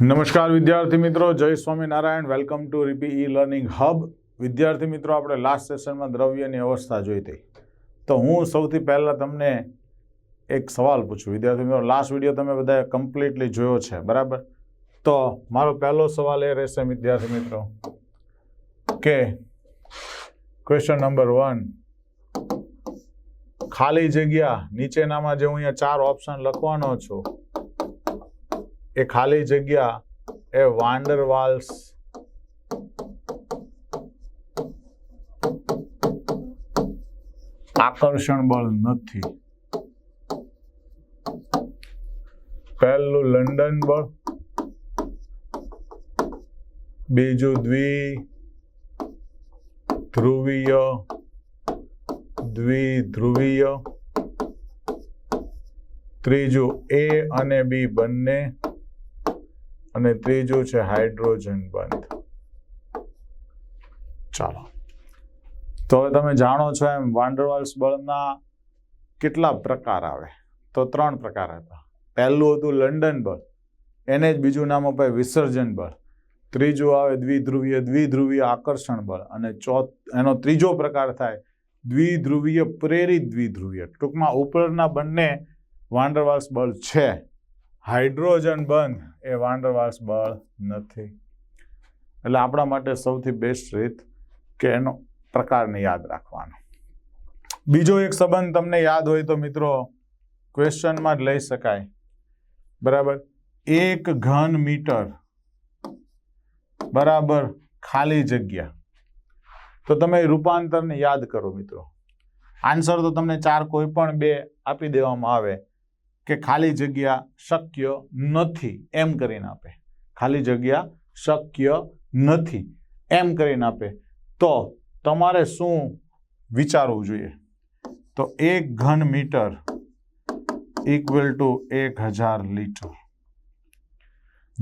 નમસ્કાર વિદ્યાર્થી મિત્રો, જય Swaminarayan. Welcome to RP e learning hub વિદ્યાર્થી મિત્રો, આપણે લાસ્ટ સેશનમાં દ્રવ્યની અવસ્થા જોઈ હતી. તો હું સૌથી પહેલાં તમને એક સવાલ પૂછું. વિદ્યાર્થી મિત્રો લાસ્ટ વીડિયો તમે બધાએ કમ્પ્લીટલી જોયો છે, બરાબર? તો મારો પહેલો સવાલ એ રહેશે, વિદ્યાર્થી મિત્રો, કે ક્વેશ્ચન નંબર વન ખાલી જગ્યા નીચેનામાં જે હું અહીંયા ચાર ઓપ્શન લખવાનો છું એ ખાલી જગ્યા એ વાન્ડરવાલ્સ આકર્ષણ બળ નથી. પહેલું લંડન બળ, બીજું દ્વિ, ધ્રુવીય, દ્વિધ્રુવીય, ત્રીજું એ અને બી બંને અને ત્રીજું છે હાઇડ્રોજન બંધ. ચાલો. તો હવે તમે જાણો છો એમ વાન્ડરવાલ્સ બળના કેટલા પ્રકાર આવે? તો ત્રણ પ્રકાર હતા. પહેલું હતું લંડન બળ, એને જ બીજું નામ અપાય વિસર્જન બળ. ત્રીજું આવે દ્વિધ્રુવીય દ્વિધ્રુવીય આકર્ષણ બળ. અને ચોથ, એનો ત્રીજો પ્રકાર થાય દ્વિધ્રુવીય પ્રેરિત દ્વિધ્રુવીય. ટૂંકમાં ઉપરના બંને વાન્ડરવાલ્સ બળ છે. હાઇડ્રોજન બંધ એ વાંડરવાસ બળ નથી. એટલે આપણા માટે સૌથી બેસ્ટ રીત કે એનો પ્રકારને યાદ રાખવાનો. બીજો એક સંબંધ તમને યાદ હોય તો મિત્રો ક્વેશ્ચનમાં જ લઈ શકાય. બરાબર? એક ઘન મીટર બરાબર ખાલી જગ્યા. તો તમે રૂપાંતરને યાદ કરો મિત્રો. આન્સર તો તમને ચાર કોઈ પણ બે આપી દેવામાં આવે. કે ખાલી જગ્યા શક્ય નથી એમ કરીને આપે. ખાલી જગ્યા શક્ય નથી એમ કરીને આપે. તો તમારે શું વિચારવું જોઈએ? તો એક ઘન મીટર ઇક્વલ ટુ એક હજાર લીટર.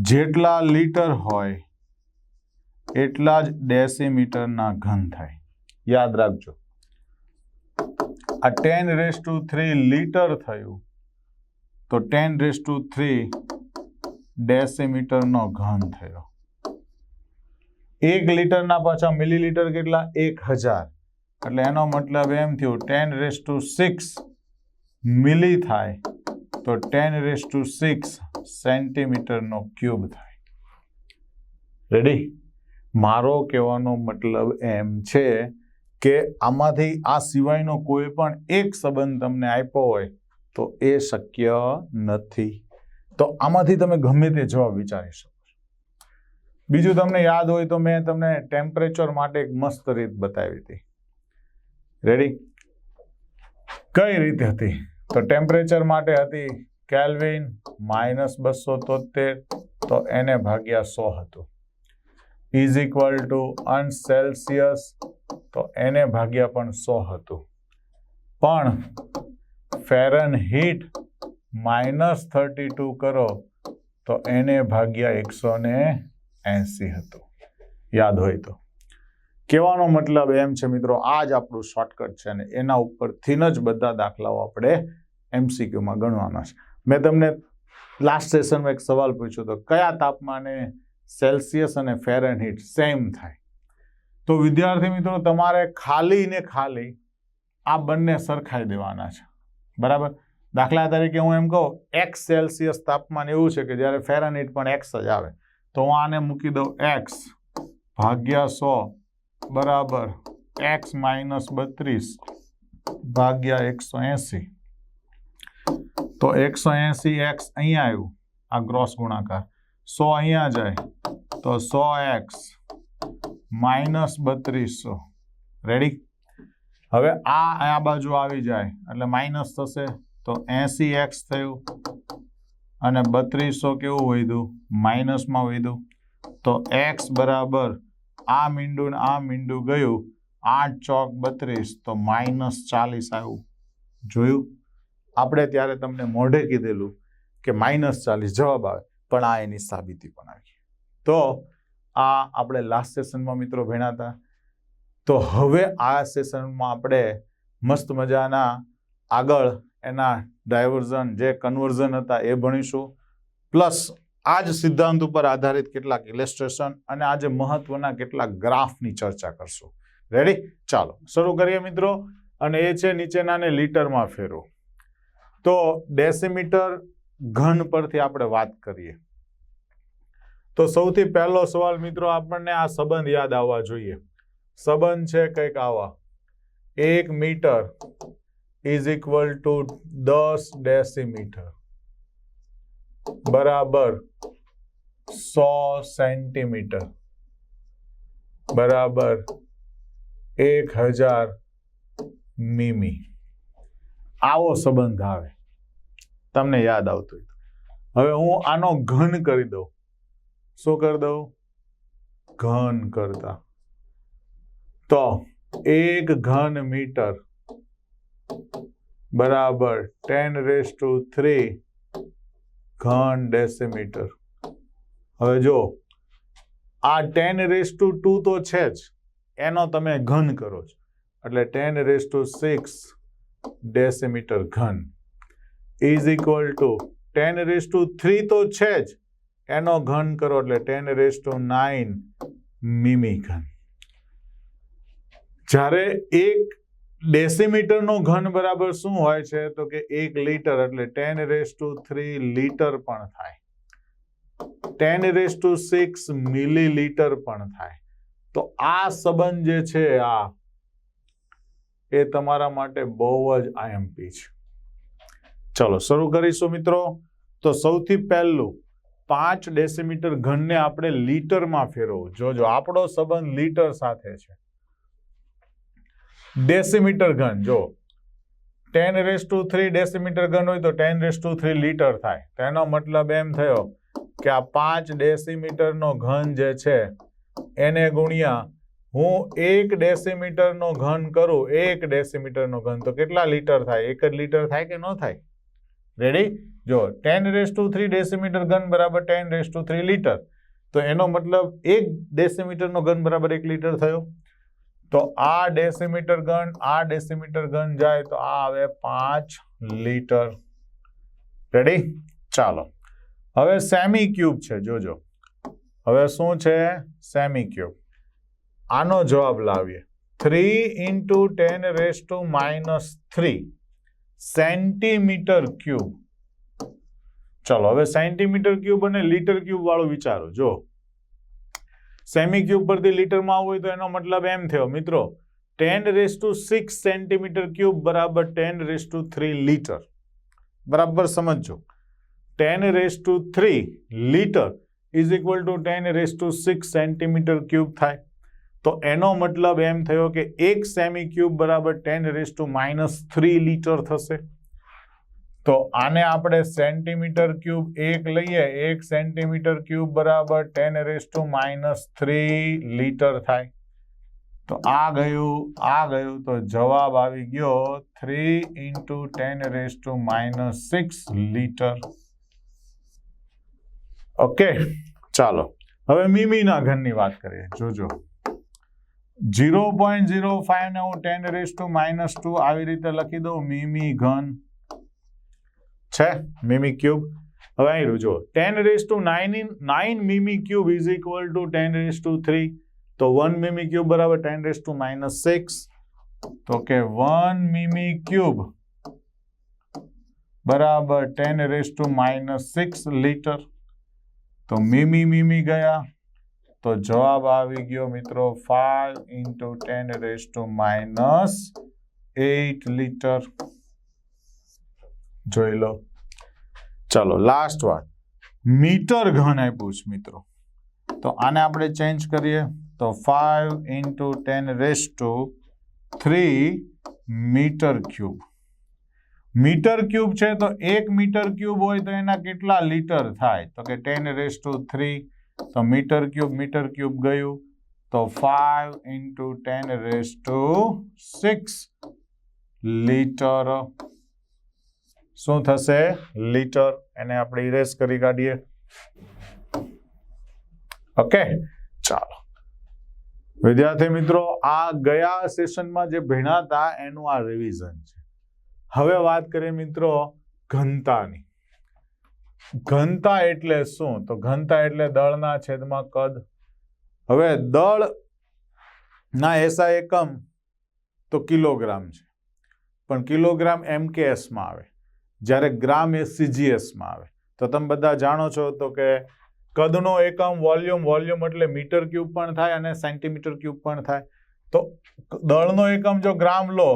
જેટલા લીટર હોય, એટલા જ ડેસીમીટરના ઘન થાય. યાદ રાખજો. આ ten raise to three litre થયું. તો ટેન રેસ ટુ થ્રી ડેસીમીટરનો ઘન થયો. એક લીટરના પાછા મિલીલીટર કેટલા? એક હજાર. એટલે એનો મતલબ એમ થયું, ten raise to six milli થાય, તો ટેન રેસ ટુ સિક્સ સેન્ટીમીટરનો ક્યુબ થાય. રેડી મારો કહેવાનો મતલબ એમ છે કે આમાંથી આ સિવાયનો કોઈ પણ એક સંબંધ તમને આપ્યો હોય તો એ શક્ય નથી. તો આમાંથી તમે ગમે તે જવાબ વિચારી શકો બીજું તમને યાદ હોય તો મેં તમને ટેમ્પરેચર માટે એક મસ્ત રીત બતાવી હતી. રેડી કઈ રીતે હતી? તો ટેમ્પરેચર માટે હતી કેલ્વિન માઇનસ બસો તોતેર તો એને ભાગ્યા સો હતું. ઇઝ ઇક્વલ ટુ અનસેલ્સિયસ તો એને ભાગ્યા પણ સો હતું. પણ Fahrenheit minus thirty two કરો, તો એને ભાગ્યા એકસો ને એંસી હતું. યાદ હોય તો. કહેવાનો મતલબ એમ છે મિત્રો આ જ આપણું શોર્ટકટ છે અને એના ઉપરથી જ બધા દાખલાઓ આપણે એમસીક્યુમાં ગણવાના છે. મેં તમને લાસ્ટ સેશનમાં એક સવાલ પૂછ્યો તો, કયા તાપમાને સેલ્સિયસ અને ફેરનહીટ સેમ થાય? તો વિદ્યાર્થી મિત્રો, તમારે ખાલી ને ખાલી આ બંને સરખાઈ દેવાના છે. બરાબર? દાખલા તરીકે હું એમ કહું એક્સ સેલ્સિયસ તાપમાન એવું છે કે જ્યારે ફેરનહીટ પણ એક્સ જ આવે, તો હું આને મૂકી દઉં એક્સ ભાગ્યા સો બરાબર એક્સ માઇનસ બત્રીસ ભાગ્યા એકસો એંસી. તો એકસો એંસી એક્સ અહીંયા આવ્યું, આ ગ્રોસ ગુણાકાર. સો અહીંયા જાય, તો સો એક્સ માઇનસ બત્રીસો. રેડી હવે આ આ બાજુ આવી જાય, એટલે માઇનસ થશે તો એંસી એક્સ થયું અને બત્રીસો કેવું વધ્યું? માઇનસમાં વધ્યું. તો એક્સ બરાબર આ મીંડું આ મીંડું ગયું, આઠ ચોક બત્રીસ, તો માઇનસ ચાલીસ આવ્યું. જોયું? આપણે ત્યારે તમને મોઢે કીધેલું કે માઇનસ ચાલીસ જવાબ આવે, પણ આ એની સાબિતી પણ આવી. તો આ આપણે લાસ્ટ સેશનમાં મિત્રો ભણ્યા હતા. તો હવે આ સેશનમાં આપણે મસ્ત મજાના આગળ એના ડાયવર્ઝન જે કન્વર્ઝન હતા એ ભણીશું. પ્લસ આ જ સિદ્ધાંત ઉપર આધારિત કેટલાક ઇલેસ્ટ્રેશન અને આજે મહત્વના કેટલાક ગ્રાફની ચર્ચા કરશું. રેડી ચાલો, શરૂ કરીએ મિત્રો. અને એ છે નીચેનાને લીટરમાં ફેરવો. તો ડેસીમીટર ઘન પરથી આપણે વાત કરીએ. તો સૌથી પહેલો સવાલ મિત્રો આપણને આ સંબંધ યાદ આવવા જોઈએ. સંબંધ છે કંઈક આવા. એક મીટર ઇઝ ઇક્વલ ટુ દસ ડેસીમીટર. બરાબર સો સેન્ટીમીટર. બરાબર એક હજાર મીમી. આવો સંબંધ આવે. તમને યાદ આવતું હવે હું આનો ઘન કરી દઉં. શું કરી દઉં? ઘન કરતા. તો એક ઘન મીટર બરાબર ટેન રેસ ટુ થ્રી ઘન ડેસીમીટર. હવે જો, આ ટેન રેસ ટુ ટુ તો છે જ, એનો તમે ઘન કરો છો. એટલે ten raise to six decimetre ઘન is equal to ten raise to three તો છે જ, એનો ઘન કરો એટલે ટેન રેસ ટુ નાઇન મીમી ઘન. જ્યારે એક ડેસીમીટરનો ઘન બરાબર શું હોય છે? તો કે એક લીટર, એટલે ten raise to three litre પણ થાય. Ten raise to six millilitre પણ થાય. તો આ સંબંધ જે છે, આ, એ તમારા માટે બહુ જ આઈએમપી છે. ચલો, શરૂ કરીશું મિત્રો. તો સૌથી પહેલું, પાંચ ડેસીમીટર ઘનને આપણે લીટરમાં ફેરવવું. જોજો, આપણો સંબંધ લીટર સાથે છે. ડેસીમીટર ઘન, જો. Ten raise to three decimetre ઘન હોય તો ten raise to three litre થાય. તેનો મતલબ એમ થયો કે આ પાંચ ડેસીમીટરનો ઘન જે છે, એને ગુણ્યા હું એક ડેસીમીટરનો ઘન કરું, એક ડેસીમીટરનો ઘન, તો કેટલા લીટર થાય? એક જ લીટર થાય કે ન થાય? રેડી જો, ten raise to three decimetre ઘન બરાબર ten raise to three litre. તો એનો મતલબ એક ડેસીમીટરનો ઘન બરાબર એક લીટર થયો. તો આ ડેસીમીટર ગન આ ડેસીમીટર ગન જાય તો આ આવે પાંચ લીટર. રેડી ચાલો. હવે સેમી ક્યુબ છે, જોજો. હવે શું છે? સેમી ક્યુબ આનો જવાબ લાવીએ. Three into ten raise to minus three centimetre cube ચાલો, હવે સેન્ટીમીટર ક્યુબ અને લીટર ક્યુબ વાળું વિચારો. જો. સેમી ક્યુબ પરથી લીટરમાં આવવું હોય તો એનો મતલબ એમ થયો, મિત્રો, ten raise to six centimetre cube બરાબર ten raise to three litre. બરાબર સમજો ten raise to three litre is equal to ten raise to six centimetre cube થાય. તો એનો મતલબ એમ થયો કે એક સેમી ક્યુબ બરાબર ten raise to minus three litre થશે. તો આને આપણે સેન્ટીમીટર ક્યુબ એક લઈએ, એક સેન્ટીમીટર ક્યુબ બરાબર ten raise to minus three litre થાય. તો આ ગયું આ ગયું, તો જવાબ આવી ગયો three into ten raise to minus six litre okay ચાલો. હવે મીમીના ઘનની વાત કરીએ, જોજો. ઝીરો પોઈન્ટ ઝીરો ફાઈવ ને હું ten raise to minus two આવી રીતે લખી દઉં, મીમી ઘન છે? મિમી ક્યુબ હવે અહીં રૂજો ten raise to nine in nine mm cube is equal to ten raise to three તો વન મિમી ક્યુબ બરાબર ten raise to minus six તો કે વન મિમી ક્યુબ બરાબર ten raise to minus six litre તો mm mm ગયા. તો જવાબ આવી ગયો મિત્રો five into ten raise to minus eight litre જોઈ લો. ચલો લાસ્ટ વાત મીટર ઘન આપ્યું છે, મિત્રો. તો આને આપણે ચેન્જ કરીએ. તો five into ten raise to three metre cube metre cube છે તો એક મીટર ક્યુબ હોય તો એના કેટલા લીટર થાય? તો કે ટેન રેસ ટુ થ્રી તો મીટર ક્યુબ મીટર ક્યુબ ગયું. તો five into ten raise to six litre શું થશે? લીટર. એને આપણે ઇરેઝ કરી કાઢીએ. ઓકે ચાલો. વિદ્યાર્થી મિત્રો, આ ગયા સેશનમાં જે ભીણાતા એનું આ રિવિઝન છે. હવે વાત કરીએ મિત્રો ઘનતાની. ઘનતા એટલે શું? તો ઘનતા એટલે દળના છેદમાં કદ. હવે દળ ના એસા એકમ તો કિલોગ્રામ છે. પણ કિલોગ્રામ એમકેએસમાં આવે. જ્યારે ગ્રામ એ સીજીએસમાં આવે. તો તમે બધા જાણો છો તો કે કદનો એકમ વોલ્યુમ વોલ્યુમ એટલે મીટર ક્યુબ પણ થાય અને સેન્ટીમીટર ક્યુબ પણ થાય. તો દળનો એકમ જો ગ્રામ લો,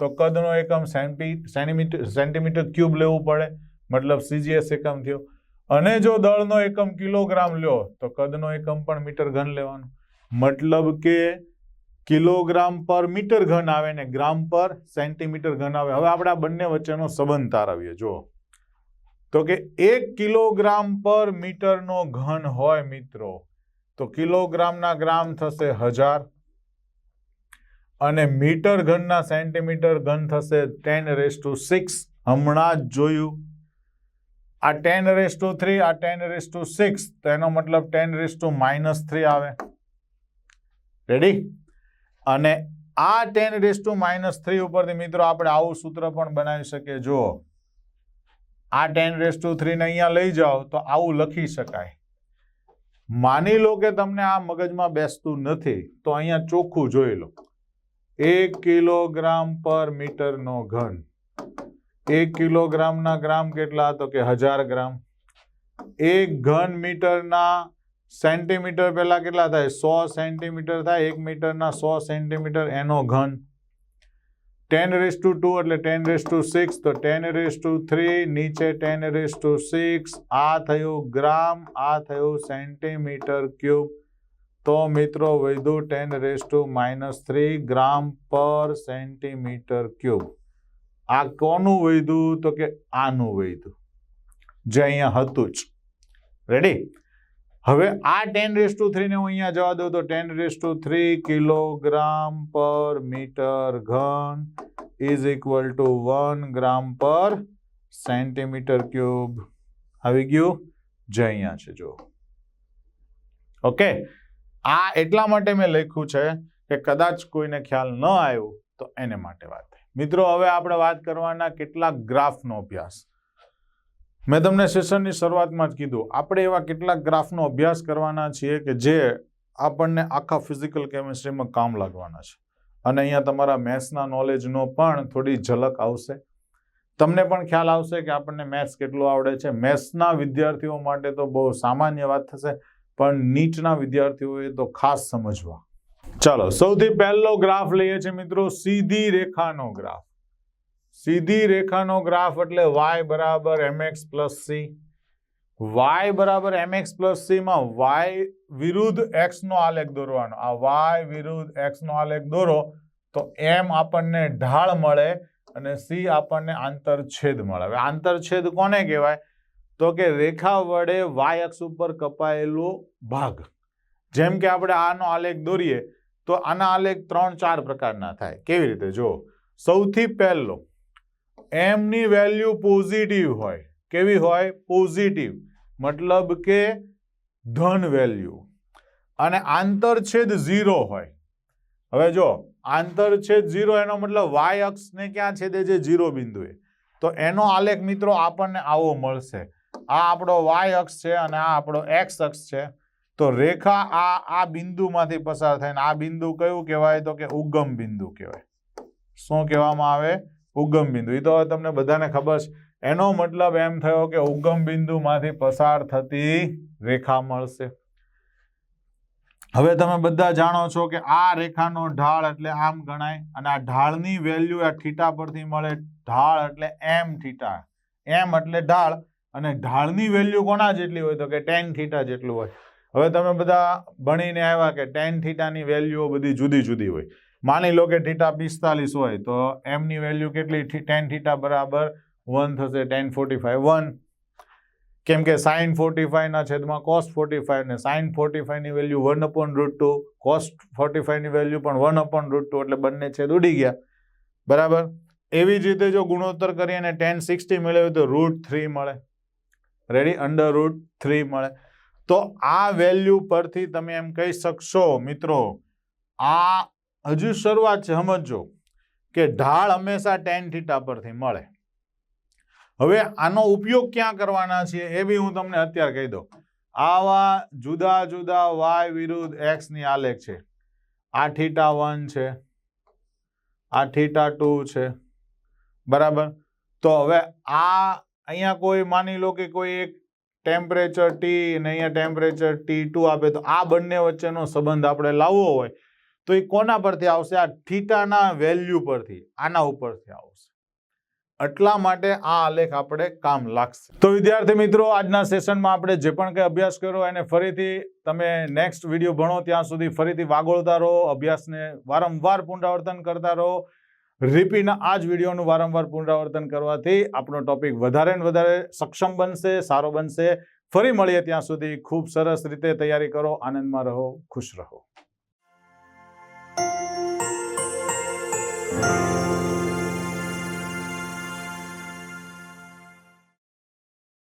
તો કદનો એકમ સેન્ટી, સેન્ટીમીટર સેન્ટીમીટર ક્યુબ લેવું પડે. મતલબ સીજીએસ એકમ થયો. અને જો દળનો એકમ કિલોગ્રામ લ્યો, તો કદનો એકમ પણ મીટર ઘન લેવાનું. મતલબ કે કિલોગ્રામ પર મીટર ઘન આવે ને ગ્રામ પર સેન્ટીમીટર ઘન આવે. હવે આપણે આ બંને વચ્ચેનો સંબંધ તારવીએ. જુઓ. તો કે એક કિલોગ્રામ પર મીટરનો ઘન હોય મિત્રો, તો કિલોગ્રામના ગ્રામ થશે હજાર અને મીટર ઘનના સેન્ટીમીટર ઘન થશે ટેન રેસ ટુ સિક્સ હમણાં જ જોયું. આ ટેન રેસ ટુ થ્રી આ ટેન રેસ ટુ સિક્સ તો એનો મતલબ ten raise to minus three આવે. રેડી અને આ ten raise to minus three ઉપરથી મિત્રો આપણે આવું સૂત્ર પણ બનાવી શકીએ. જુઓ. આ ટેન રેસ ટુ થ્રીને અહીંયા લઈ જાઓ તો આવું લખી શકાય. માની લો કે તમને આ મગજમાં બેસતું નથી, તો અહીંયા ચોખ્ખું જોઈ લો. એક કિલોગ્રામ પર મીટરનો ઘન. એક કિલોગ્રામના ગ્રામ કેટલા તો કે હજાર ગ્રામ. એક ઘન મીટરના સેન્ટીમીટર પહેલાં કેટલા થાય? સો સેન્ટીમીટર થાય. એક મીટરના સો સેન્ટીમીટર એનો ઘન. ટેન રેસ ટુ ટુ એટલે ટેન રેસ ટુ સિક્સ. તો ટેન રેસ ટુ થ્રી, નીચે ટેન રેસ ટુ સિક્સ. આ થયું ગ્રામ, આ થયું સેન્ટીમીટર ક્યુબ. તો મિત્રો વધ્યું ten raise to minus three gram per centimetre cube. આ કોનું વધ્યું? તો કે આનું વધ્યું. જે અહીંયા હતું જ. રેડી હવે આ ટેન રેસ ટુ થ્રીને હું અહીંયા જવા દઉં તો ten raise to three kilogram per metre ઘન is equal to one gram per centimetre cube આવી ગયું? જે અહીંયા છે જો ઓકે આ એટલા માટે મેં લખ્યું છે કે કદાચ કોઈને ખ્યાલ ન આવ્યો તો એને માટે વાત મિત્રો હવે આપણે વાત કરવાના કેટલાક ગ્રાફનો અભ્યાસ. મેં તમને સેશનની શરૂઆતમાં જ કીધું, આપણે એવા કેટલાક ગ્રાફનો અભ્યાસ કરવાના છીએ કે જે આપણને આખા ફિઝિકલ કેમિસ્ટ્રીમાં કામ લાગવાના છે. અને અહીંયા તમારા મેથ્સના નોલેજનો પણ થોડી ઝલક આવશે. તમને પણ ખ્યાલ આવશે કે આપણને મેથ્સ કેટલું આવડે છે. મેથ્સના વિદ્યાર્થીઓ માટે તો બહુ સામાન્ય વાત થશે, પણ નીટના વિદ્યાર્થીઓએ તો ખાસ સમજવા. ચાલો, સૌથી પહેલો ગ્રાફ લઈએ છીએ મિત્રો, સીધી રેખાનો ગ્રાફ સીધી રેખાનો ગ્રાફ એટલે વાય બરાબર m x plus c y બરાબર એમએક્સ પ્લસ સીમાં વાય વિરુદ્ધ એક્સનો આલેખ દોરવાનો. આ વાય વિરુદ્ધ એક્સનો આલેખ દોરો તો એમ આપણને ઢાળ મળે અને સી આપણને આંતરછેદ મળે. હવે આંતરછેદ કોને કહેવાય? તો કે રેખા વડે વાય અક્ષ ઉપર કપાયેલો ભાગ. જેમ કે આપણે આનો આલેખ દોરીએ તો આના આલેખ ત્રણ ચાર પ્રકારના થાય. કેવી રીતે? જો સૌથી પહેલો એમની વેલ્યુ પોઝિટિવ હોય. કેવી હોય? પોઝિટિવ. મતલબ કે ધન વેલ્યુ. અને આંતરછેદ ઝીરો હોય. હવે જો, આંતરછેદ ઝીરો એનો મતલબ વાય અક્ષને ક્યાં છેદે છે? ઝીરો બિંદુએ. તો એનો આલેખ મિત્રો આપણને આવો મળશે. આ આપણો વાય અક્ષ છે અને આ આપણો એક્સ અક્ષ છે. તો રેખા આ આ બિંદુમાંથી પસાર થઈને, આ બિંદુ કયું કહેવાય? તો કે ઉગમ બિંદુ કહેવાય. શું કહેવામાં આવે? ઉગમ બિંદુ. એ તો તમને બધાને ખબર છે. એનો મતલબ એમ થયો કે ઉગમ બિંદુમાંથી પસાર થતી રેખા મળશે. હવે તમે બધા જાણો છો કે આ રેખાનો ઢાળ એટલે આમ ગણાય અને આ ઢાળની વેલ્યુ આ થીટા પરથી મળે. ઢાળ એટલે એમ થીટા. એમ એટલે ઢાળ. અને ઢાળની વેલ્યુ કોના જેટલી હોય તો કે ટેન થીટા જેટલું હોય. હવે તમે બધા ભણીને આવ્યા કે ટેન થીટાની વેલ્યુઓ બધી જુદી જુદી હોય. માની લો કે થીટા પિસ્તાલીસ હોય, તો એમની વેલ્યુ કેટલી? ટેન થીટા બરાબર વન થશે, ટેન ફોર્ટી ફાઈવ વન. કેમ કે સાઇન ફોર્ટી ફાઈવના છેદમાં કોસ્ટ ફોર્ટી ફાઈવને sine forty ફાઈવની value one upon root two cos forty ફાઈવની value પણ વન અપોન રૂટ ટુ એટલે બંને છેદ ઉડી ગયા. બરાબર? એવી જ રીતે જો ગુણોત્તર કરીએ અને ટેન સિક્સટી મેળવ્યું તો રૂટ થ્રી મળે. રેડી અંડર રૂટ થ્રી મળે. તો આ વેલ્યુ પરથી તમે એમ કહી શકશો, મિત્રો, આ હજુ શરૂઆત છે સમજો કે ઢાળ હંમેશા ટેન થીટા પરથી મળે. હવે આનો ઉપયોગ ક્યાં કરવાના છે એ બી હું તમને અત્યારે કહી દઉં. આવા જુદા જુદા વાય વિરુદ્ધ એક્સની આલેખ છે. આ થીટા વન છે. આ થીટા ટુ છે. બરાબર? તો હવે આ અહીંયા કોઈ માની લો કે કોઈ એક ટેમ્પરેચર ટી અને અહીંયા ટેમ્પરેચર ટી ટુ આપે તો આ બંને વચ્ચેનો સંબંધ આપણે લાવવો હોય. તો એ કોના પરથી આવશે? આ થીટાના વેલ્યુ પરથી, આના ઉપરથી આવશે. એટલા માટે આ આલેખ આપણે કામ લાગશે. તો વિદ્યાર્થી મિત્રો, આજના સેશનમાં આપણે જે પણ કંઈ અભ્યાસ કર્યો, એને ફરીથી તમે નેક્સ્ટ વીડિયો ભણો, ત્યાં સુધી ફરીથી વાગોળતા રહો, અભ્યાસને વારંવાર પુનરાવર્તન કરતા રહો. રિપીના આ જ વિડીયોનું વારંવાર પુનરાવર્તન કરવાથી આપણો ટોપિક વધારે ને વધારે સક્ષમ બનશે, સારો બનશે. ફરી મળીએ ત્યાં સુધી. ખૂબ સરસ રીતે તૈયારી કરો, આનંદમાં રહો, ખુશ રહો.